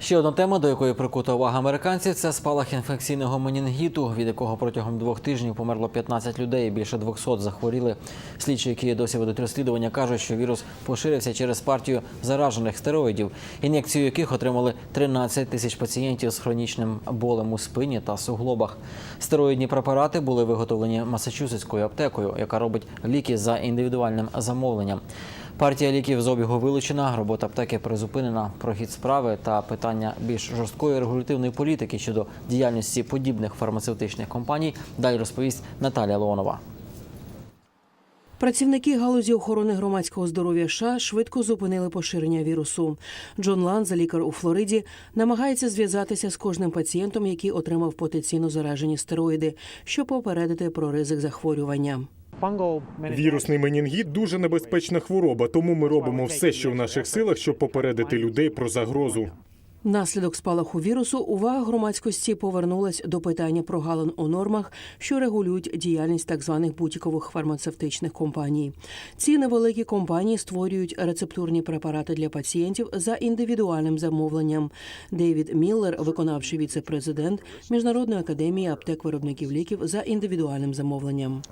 Ще одна тема, до якої прикута увага американців, це спалах інфекційного менінгіту, від якого протягом двох тижнів померло 15 людей, більше 200 захворіли. Слідчі, які досі ведуть розслідування, кажуть, що вірус поширився через партію заражених стероїдів, ін'єкцію яких отримали 13 тисяч пацієнтів з хронічним болем у спині та суглобах. Стероїдні препарати були виготовлені Масачусетською аптекою, яка робить ліки за індивідуальним замовленням. Партія ліків з обігу вилучена, робота аптеки призупинена, прохід справи та питання більш жорсткої регулятивної політики щодо діяльності подібних фармацевтичних компаній. Далі розповість Наталія Леонова. Працівники галузі охорони громадського здоров'я США швидко зупинили поширення вірусу. Джон Ланза, лікар у Флориді, намагається зв'язатися з кожним пацієнтом, який отримав потенційно заражені стероїди, щоб попередити про ризик захворювання. Вірусний менінгіт дуже небезпечна хвороба, тому ми робимо все, що в наших силах, щоб попередити людей про загрозу. Внаслідок спалаху вірусу увага громадськості повернулась до питання прогалин у нормах, що регулюють діяльність так званих бутікових фармацевтичних компаній. Ці невеликі компанії створюють рецептурні препарати для пацієнтів за індивідуальним замовленням. Дейвід Міллер, виконавчий віце-президент Міжнародної академії аптек виробників ліків за індивідуальним замовленням.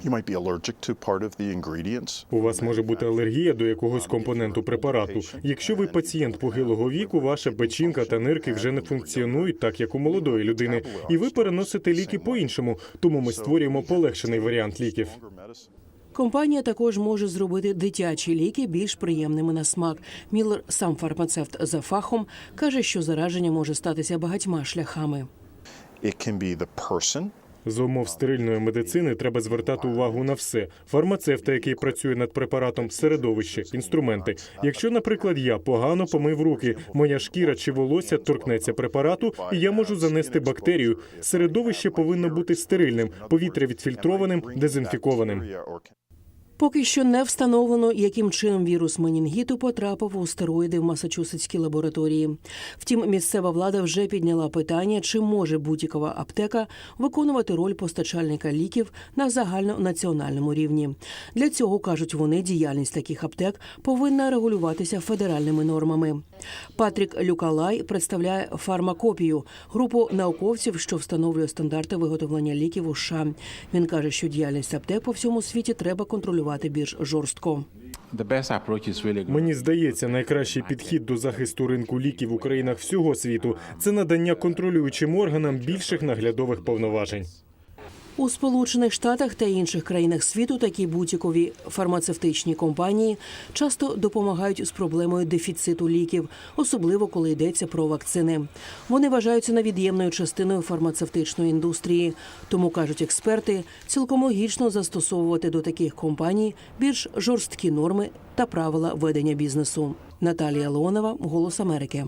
У вас може бути алергія до якогось компоненту препарату. Якщо ви пацієнт похилого віку, ваша печінка та нирки вже не функціонують так, як у молодої людини, і ви переносите ліки по-іншому. Тому ми створюємо полегшений варіант ліків. Компанія також може зробити дитячі ліки більш приємними на смак. Міллер, сам фармацевт за фахом, каже, що зараження може статися багатьма шляхами. It can be the person З умов стерильної медицини треба звертати увагу на все. Фармацевта, який працює над препаратом, середовище, інструменти. Якщо, наприклад, я погано помив руки, моя шкіра чи волосся торкнеться препарату, і я можу занести бактерію. Середовище повинно бути стерильним, повітря відфільтрованим, дезінфікованим. Поки що не встановлено, яким чином вірус менінгіту потрапив у стероїди в Масачусетській лабораторії. Втім, місцева влада вже підняла питання, чи може будь-якова аптека виконувати роль постачальника ліків на загальнонаціональному рівні. Для цього кажуть вони, діяльність таких аптек повинна регулюватися федеральними нормами. Патрік Люкалай представляє фармакопію групу науковців, що встановлює стандарти виготовлення ліків у США. Він каже, що діяльність аптек по всьому світі треба контролювати більш жорстко. Мені здається, найкращий підхід до захисту ринку ліків у країнах всього світу це надання контролюючим органам більших наглядових повноважень. У Сполучених Штатах та інших країнах світу такі бутікові фармацевтичні компанії часто допомагають з проблемою дефіциту ліків, особливо коли йдеться про вакцини. Вони вважаються невід'ємною частиною фармацевтичної індустрії. Тому кажуть експерти, цілком логічно застосовувати до таких компаній більш жорсткі норми та правила ведення бізнесу. Наталія Леонова, Голос Америки.